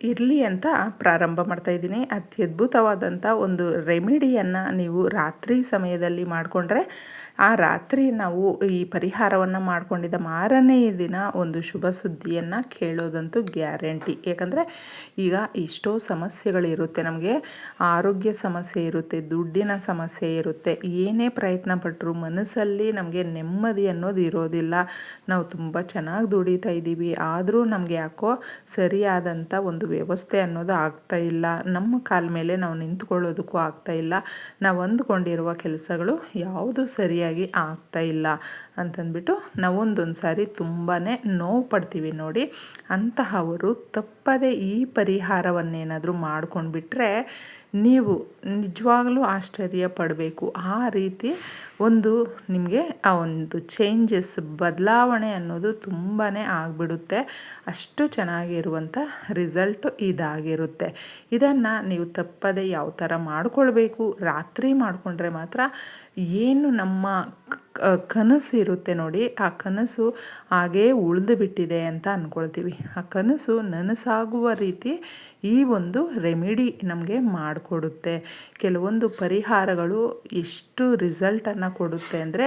ಇರಲಿ ಅಂತ ಪ್ರಾರಂಭ ಮಾಡ್ತಾ ಇದ್ದೀನಿ. ಅತ್ಯದ್ಭುತವಾದಂಥ ಒಂದು ರೆಮಿಡಿಯನ್ನು ನೀವು ರಾತ್ರಿ ಸಮಯದಲ್ಲಿ ಮಾಡಿಕೊಂಡ್ರೆ ಆ ರಾತ್ರಿ ನಾವು ಈ ಪರಿಹಾರವನ್ನು ಮಾಡಿಕೊಂಡಿದ್ದ ಮಾರನೇ ದಿನ ಒಂದು ಶುಭ ಸುದ್ದಿಯನ್ನು ಕೇಳೋದಂತೂ ಗ್ಯಾರಂಟಿ. ಯಾಕಂದರೆ ಈಗ ಎಷ್ಟೋ ಸಮಸ್ಯೆಗಳಿರುತ್ತೆ ನಮಗೆ. ಆರೋಗ್ಯ ಸಮಸ್ಯೆ ಇರುತ್ತೆ, ದುಡ್ಡಿನ ಸಮಸ್ಯೆ ಇರುತ್ತೆ. ಏನೇ ಪ್ರಯತ್ನ ಪಟ್ಟರು ಮನಸ್ಸಲ್ಲಿ ನಮಗೆ ನೆಮ್ಮದಿ ಅನ್ನೋದು ಇರೋದಿಲ್ಲ. ನಾವು ತುಂಬ ಚೆನ್ನಾಗಿ ದುಡಿತಾ ಇದ್ದೀವಿ. ಆದರೂ ನಮಗೆ ಯಾಕೋ ಸರಿಯಾದಂಥ ಒಂದು ವ್ಯವಸ್ಥೆ ಅನ್ನೋದು ಆಗ್ತಾ ಇಲ್ಲ. ನಮ್ಮ ಕಾಲ ಮೇಲೆ ನಾವು ನಿಂತ್ಕೊಳ್ಳೋದಕ್ಕೂ ಆಗ್ತಾ ಇಲ್ಲ. ನಾವು ಅಂದ್ಕೊಂಡಿರುವ ಕೆಲಸಗಳು ಯಾವುದು ಸರಿಯಾಗಿ ಆಗ್ತಾ ಇಲ್ಲ ಅಂತಂದ್ಬಿಟ್ಟು ನಾವೊಂದೊಂದು ಸಾರಿ ತುಂಬಾ ನೋವು ಪಡ್ತೀವಿ ನೋಡಿ. ಅಂತಹವರು ತಪ್ಪದೆ ಈ ಪರಿಹಾರವನ್ನೇನಾದರೂ ಮಾಡ್ಕೊಂಡ್ಬಿಟ್ರೆ ನೀವು ನಿಜವಾಗಲೂ ಆಶ್ಚರ್ಯ ಪಡಬೇಕು. ಆ ರೀತಿ ಒಂದು ನಿಮಗೆ ಆ ಒಂದು ಚೇಂಜಸ್ ಬದಲಾವಣೆ ಅನ್ನೋದು ತುಂಬಾ ಆಗಿಬಿಡುತ್ತೆ. ಅಷ್ಟು ಚೆನ್ನಾಗಿರುವಂಥ ರಿಸಲ್ಟು ಇದಾಗಿರುತ್ತೆ. ಇದನ್ನು ನೀವು ತಪ್ಪದೆ ಯಾವ ಥರ ಮಾಡ್ಕೊಳ್ಬೇಕು? ರಾತ್ರಿ ಮಾಡಿಕೊಂಡ್ರೆ ಮಾತ್ರ ಏನು ನಮ್ಮ ಕನಸು ಇರುತ್ತೆ ನೋಡಿ. ಆ ಕನಸು ಹಾಗೇ ಉಳಿದು ಬಿಟ್ಟಿದೆ ಅಂತ ಅಂದ್ಕೊಳ್ತೀವಿ ಆ ಕನಸು ನನಸಾಗುವ ರೀತಿ ಈ ಒಂದು ರೆಮಿಡಿ ನಮಗೆ ಮಾಡಿಕೊಡುತ್ತೆ. ಕೆಲವೊಂದು ಪರಿಹಾರಗಳು ಎಷ್ಟು ರಿಸಲ್ಟನ್ನು ಕೊಡುತ್ತೆ ಅಂದರೆ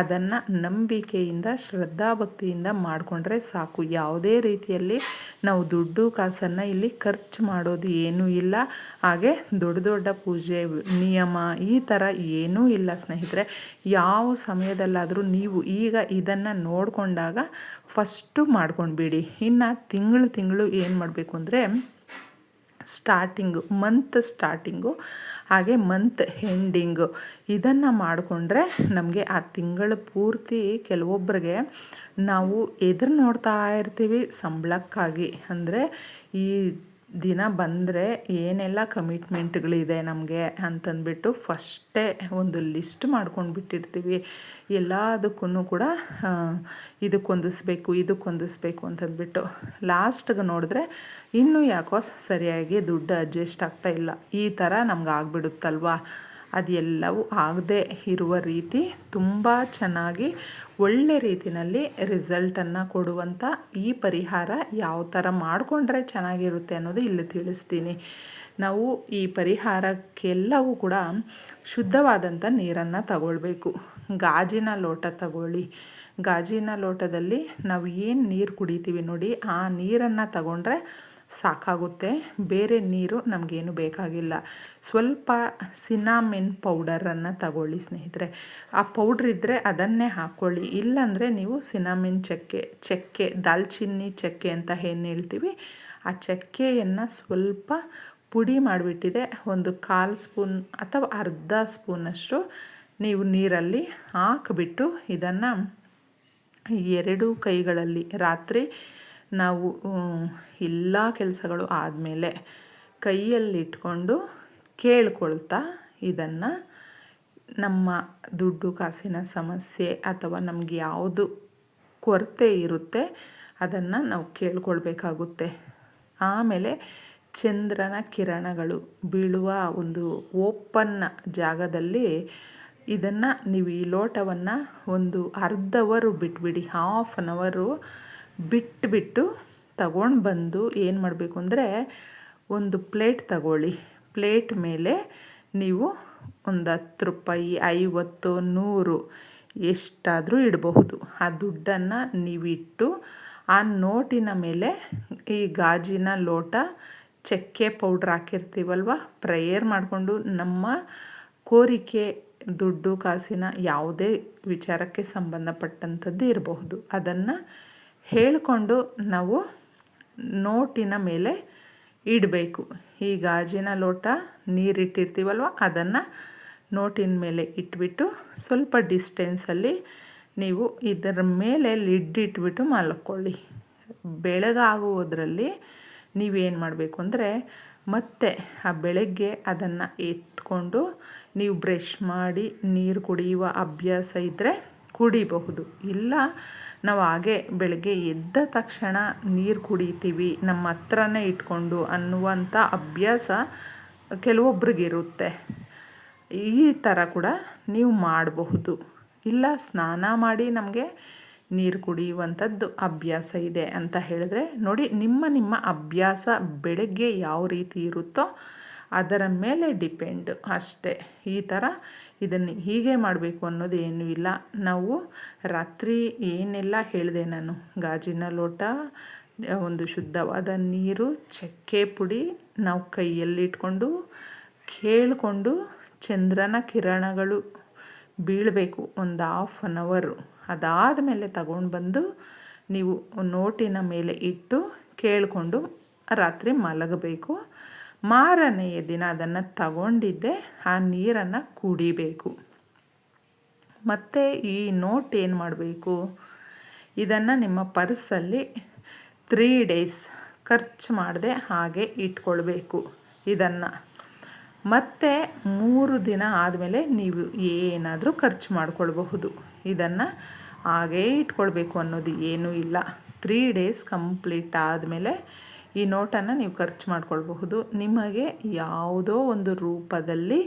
ಅದನ್ನು ನಂಬಿಕೆಯಿಂದ, ಶ್ರದ್ಧಾಭಕ್ತಿಯಿಂದ ಮಾಡಿಕೊಂಡ್ರೆ ಸಾಕು. ಯಾವುದೇ ರೀತಿಯಲ್ಲಿ ನಾವು ದುಡ್ಡು ಕಾಸನ್ನು ಇಲ್ಲಿ ಖರ್ಚು ಮಾಡೋದು ಏನೂ ಇಲ್ಲ. ಹಾಗೆ ದೊಡ್ಡ ದೊಡ್ಡ ಪೂಜೆ, ನಿಯಮ ಈ ಥರ ಏನೂ ಇಲ್ಲ ಸ್ನೇಹಿತರೆ. ಯಾವ ಸಮಯದಲ್ಲಾದರೂ ನೀವು ಈಗ ಇದನ್ನು ನೋಡಿಕೊಂಡಾಗ ಫಸ್ಟು ಮಾಡ್ಕೊಂಡ್ಬಿಡಿ. ಇನ್ನು ತಿಂಗಳು ತಿಂಗಳು ಏನು ಮಾಡಬೇಕು ಅಂದರೆ ಸ್ಟಾರ್ಟಿಂಗು ಮಂತ್ ಸ್ಟಾರ್ಟಿಂಗು ಹಾಗೆ ಮಂತ್ ಎಂಡಿಂಗು ಇದನ್ನು ಮಾಡಿಕೊಂಡ್ರೆ ನಮಗೆ ಆ ತಿಂಗಳು ಪೂರ್ತಿ ಕೆಲವೊಬ್ಬರಿಗೆ ನಾವು ಎದುರು ನೋಡ್ತಾ ಇರ್ತೀವಿ ಸಂಬಳಕ್ಕಾಗಿ. ಅಂದರೆ ಈ ದಿನ ಬಂದರೆ ಏನೆಲ್ಲ ಕಮಿಟ್ಮೆಂಟ್ಗಳಿದೆ ನಮಗೆ ಅಂತಂದ್ಬಿಟ್ಟು ಫಸ್ಟೇ ಒಂದು ಲಿಸ್ಟ್ ಮಾಡ್ಕೊಂಡು ಬಿಟ್ಟಿರ್ತೀವಿ ಎಲ್ಲದಕ್ಕೂ ಕೂಡ ಇದಕ್ಕೆ ಹೊಂದಿಸ್ಬೇಕು ಇದಕ್ಕೆ ಹೊಂದಿಸ್ಬೇಕು ಅಂತಂದ್ಬಿಟ್ಟು. ಲಾಸ್ಟ್ಗೆ ನೋಡಿದ್ರೆ ಇನ್ನೂ ಯಾಕೋ ಸರಿಯಾಗಿ ದುಡ್ಡು ಅಡ್ಜಸ್ಟ್ ಆಗ್ತಾ ಇಲ್ಲ. ಈ ಥರ ನಮ್ಗೆ ಆಗ್ಬಿಡುತ್ತಲ್ವಾ? ಅದೆಲ್ಲವೂ ಆಗದೆ ಇರುವ ರೀತಿ ತುಂಬ ಚೆನ್ನಾಗಿ ಒಳ್ಳೆ ರೀತಿಯಲ್ಲಿ ರಿಸಲ್ಟನ್ನು ಕೊಡುವಂಥ ಈ ಪರಿಹಾರ ಯಾವ ಥರ ಮಾಡಿಕೊಂಡ್ರೆ ಚೆನ್ನಾಗಿರುತ್ತೆ ಅನ್ನೋದು ಇಲ್ಲಿ ತಿಳಿಸ್ತೀನಿ. ನಾವು ಈ ಪರಿಹಾರಕ್ಕೆಲ್ಲವೂ ಕೂಡ ಶುದ್ಧವಾದಂಥ ನೀರನ್ನು ತಗೊಳ್ಬೇಕು. ಗಾಜಿನ ಲೋಟ ತಗೊಳ್ಳಿ. ಗಾಜಿನ ಲೋಟದಲ್ಲಿ ನಾವು ಏನು ನೀರು ಕುಡಿತೀವಿ ನೋಡಿ, ಆ ನೀರನ್ನು ತಗೊಂಡ್ರೆ ಸಾಕಾಗುತ್ತೆ. ಬೇರೆ ನೀರು ನಮಗೇನು ಬೇಕಾಗಿಲ್ಲ. ಸ್ವಲ್ಪ ಸಿನಾಮಿನ್ ಪೌಡರನ್ನು ತಗೊಳ್ಳಿ ಸ್ನೇಹಿತರೆ. ಆ ಪೌಡ್ರ್ ಇದ್ದರೆ ಅದನ್ನೇ ಹಾಕ್ಕೊಳ್ಳಿ ಇಲ್ಲಾಂದರೆ ನೀವು ಸಿನಾಮಿನ್ ಚಕ್ಕೆ ಚಕ್ಕೆ, ದಾಲ್ಚಿನ್ನಿ ಚಕ್ಕೆ ಅಂತ ಏನು ಹೇಳ್ತೀವಿ, ಆ ಚಕ್ಕೆಯನ್ನು ಸ್ವಲ್ಪ ಪುಡಿ ಮಾಡಿಬಿಟ್ಟಿದೆ. ಒಂದು ಕಾಲು ಸ್ಪೂನ್ ಅಥವಾ ಅರ್ಧ ಸ್ಪೂನಷ್ಟು ನೀವು ನೀರಲ್ಲಿ ಹಾಕಿಬಿಟ್ಟು ಇದನ್ನು ಎರಡು ಕೈಗಳಲ್ಲಿ ರಾತ್ರಿ ನಾವು ಎಲ್ಲ ಕೆಲಸಗಳು ಆದಮೇಲೆ ಕೈಯಲ್ಲಿಟ್ಕೊಂಡು ಕೇಳ್ಕೊಳ್ತಾ ಇದನ್ನು ನಮ್ಮ ದುಡ್ಡು, ಕಾಸಿನ ಸಮಸ್ಯೆ ಅಥವಾ ನಮಗೆ ಯಾವುದು ಕೊರತೆ ಇರುತ್ತೆ ಅದನ್ನು ನಾವು ಕೇಳ್ಕೊಳ್ಬೇಕಾಗುತ್ತೆ. ಆಮೇಲೆ ಚಂದ್ರನ ಕಿರಣಗಳು ಬೀಳುವ ಒಂದು ಓಪನ್ ಜಾಗದಲ್ಲಿ ಇದನ್ನು ನೀವು ಈ ಲೋಟವನ್ನು ಒಂದು ಅರ್ಧ ಅವರು ಬಿಟ್ಬಿಡಿ ಹಾಫ್ ಆನ್ ಅವರು ಬಿಟ್ಟುಬಿಟ್ಟು ತಗೊಂಡು ಬಂದು ಏನು ಮಾಡಬೇಕು ಅಂದರೆ ಒಂದು ಪ್ಲೇಟ್ ತಗೊಳ್ಳಿ. ಪ್ಲೇಟ್ ಮೇಲೆ ನೀವು ಒಂದು ಹತ್ತು ರೂಪಾಯಿ, ಐವತ್ತು, ನೂರು ಎಷ್ಟಾದರೂ ಇಡಬಹುದು. ಆ ದುಡ್ಡನ್ನು ನೀವಿಟ್ಟು ಆ ನೋಟಿನ ಮೇಲೆ ಈ ಗಾಜಿನ ಲೋಟ, ಚಕ್ಕೆ ಪೌಡ್ರ್ ಹಾಕಿರ್ತೀವಲ್ವ, ಪ್ರೇಯರ್ ಮಾಡಿಕೊಂಡು ನಮ್ಮ ಕೋರಿಕೆ ದುಡ್ಡು ಕಾಸಿನ ಯಾವುದೇ ವಿಚಾರಕ್ಕೆ ಸಂಬಂಧಪಟ್ಟಂಥದ್ದು ಇರಬಹುದು. ಅದನ್ನು ಹೇಳಿಕೊಂಡು ನಾವು ನೋಟಿನ ಮೇಲೆ ಇಡಬೇಕು. ಈ ಗಾಜಿನ ಲೋಟ ನೀರಿಟ್ಟಿರ್ತೀವಲ್ವ? ಅದನ್ನು ನೋಟಿನ ಮೇಲೆ ಇಟ್ಬಿಟ್ಟು ಸ್ವಲ್ಪ ಡಿಸ್ಟೆನ್ಸಲ್ಲಿ ನೀವು ಇದರ ಮೇಲೆ ಲಿಡ್ ಇಟ್ಬಿಟ್ಟು ಮಲ್ಕೊಳ್ಳಿ. ಬೆಳಗಾಗುವುದರಲ್ಲಿ ನೀವೇನು ಮಾಡಬೇಕು ಅಂದರೆ ಮತ್ತೆ ಆ ಬೆಳಗ್ಗೆ ಅದನ್ನು ಎತ್ಕೊಂಡು ನೀವು ಬ್ರಷ್ ಮಾಡಿ ನೀರು ಕುಡಿಯುವ ಅಭ್ಯಾಸ ಇದ್ದರೆ ಕುಡಿಬಹುದು. ಇಲ್ಲ, ನಾವು ಹಾಗೆ ಬೆಳಗ್ಗೆ ಎದ್ದ ತಕ್ಷಣ ನೀರು ಕುಡಿತೀವಿ, ನಮ್ಮ ಹತ್ರನೇ ಇಟ್ಕೊಂಡು ಅನ್ನುವಂಥ ಅಭ್ಯಾಸ ಕೆಲವೊಬ್ರಿಗಿರುತ್ತೆ. ಈ ಥರ ಕೂಡ ನೀವು ಮಾಡಬಹುದು. ಇಲ್ಲ, ಸ್ನಾನ ಮಾಡಿ ನಮಗೆ ನೀರು ಕುಡಿಯುವಂಥದ್ದು ಅಭ್ಯಾಸ ಇದೆ ಅಂತ ಹೇಳಿದ್ರೆ ನೋಡಿ ನಿಮ್ಮ ನಿಮ್ಮ ಅಭ್ಯಾಸ ಬೆಳಗ್ಗೆ ಯಾವ ರೀತಿ ಇರುತ್ತೋ ಅದರ ಮೇಲೆ ಡಿಪೆಂಡ್ ಅಷ್ಟೇ. ಈ ಥರ ಇದನ್ನು ಹೀಗೆ ಮಾಡಬೇಕು ಅನ್ನೋದು ಏನೂ ಇಲ್ಲ. ನಾವು ರಾತ್ರಿ ಏನೆಲ್ಲ ಹೇಳಿದೆ ನಾನು? ಗಾಜಿನ ಲೋಟ, ಒಂದು ಶುದ್ಧವಾದ ನೀರು, ಚಕ್ಕೆ ಪುಡಿ ನಾವು ಕೈಯಲ್ಲಿಟ್ಕೊಂಡು ಕೇಳಿಕೊಂಡು ಚಂದ್ರನ ಕಿರಣಗಳು ಬೀಳಬೇಕು. ಒಂದು ಹಾಫ್ ಆನ್ ಅವರು ಅದಾದ ಮೇಲೆ ತಗೊಂಡು ಬಂದು ನೀವು ನೋಟಿನ ಮೇಲೆ ಇಟ್ಟು ಕೇಳಿಕೊಂಡು ರಾತ್ರಿ ಮಲಗಬೇಕು. ಮಾರನೆಯ ದಿನ ಅದನ್ನು ತಗೊಂಡಿದ್ದೆ, ಆ ನೀರನ್ನು ಕುಡಿಬೇಕು. ಮತ್ತು ಈ ನೋಟ್ ಏನು ಮಾಡಬೇಕು? ಇದನ್ನು ನಿಮ್ಮ ಪರ್ಸಲ್ಲಿ ತ್ರೀ ಡೇಸ್ ಖರ್ಚು ಮಾಡದೆ ಹಾಗೆ ಇಟ್ಕೊಳ್ಬೇಕು ಇದನ್ನು. ಮತ್ತು ಮೂರು ದಿನ ಆದಮೇಲೆ ನೀವು ಏನಾದರೂ ಖರ್ಚು ಮಾಡ್ಕೊಳ್ಬಹುದು. ಇದನ್ನು ಹಾಗೇ ಇಟ್ಕೊಳ್ಬೇಕು ಅನ್ನೋದು ಏನೂ ಇಲ್ಲ. ತ್ರೀ ಡೇಸ್ ಕಂಪ್ಲೀಟ್ ಆದಮೇಲೆ ಈ ನೋಟನ್ನು ನೀವು ಖರ್ಚು ಮಾಡ್ಕೊಳ್ಬಹುದು. ನಿಮಗೆ ಯಾವುದೋ ಒಂದು ರೂಪದಲ್ಲಿ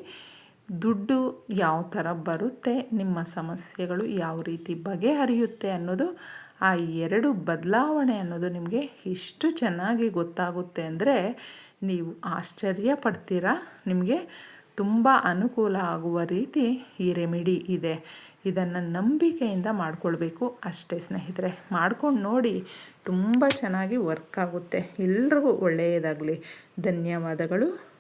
ದುಡ್ಡು ಯಾವ ಥರ ಬರುತ್ತೆ, ನಿಮ್ಮ ಸಮಸ್ಯೆಗಳು ಯಾವ ರೀತಿ ಬಗೆಹರಿಯುತ್ತೆ ಅನ್ನೋದು, ಆ ಎರಡು ಬದಲಾವಣೆ ಅನ್ನೋದು ನಿಮಗೆ ಇಷ್ಟು ಚೆನ್ನಾಗಿ ಗೊತ್ತಾಗುತ್ತೆ ಅಂದರೆ ನೀವು ಆಶ್ಚರ್ಯ ಪಡ್ತೀರಾ? ನಿಮಗೆ ತುಂಬ ಅನುಕೂಲ ಆಗುವ ರೀತಿ ಈ ರೆಮಿಡಿ ಇದೆ. ಇದನ್ನು ನಂಬಿಕೆಯಿಂದ ಮಾಡಿಕೊಳ್ಬೇಕು ಅಷ್ಟೇ ಸ್ನೇಹಿತರೆ. ಮಾಡ್ಕೊಂಡು ನೋಡಿ ತುಂಬ ಚೆನ್ನಾಗಿ ವರ್ಕ್ ಆಗುತ್ತೆ. ಎಲ್ರಿಗೂ ಒಳ್ಳೆಯದಾಗಲಿ. ಧನ್ಯವಾದಗಳು.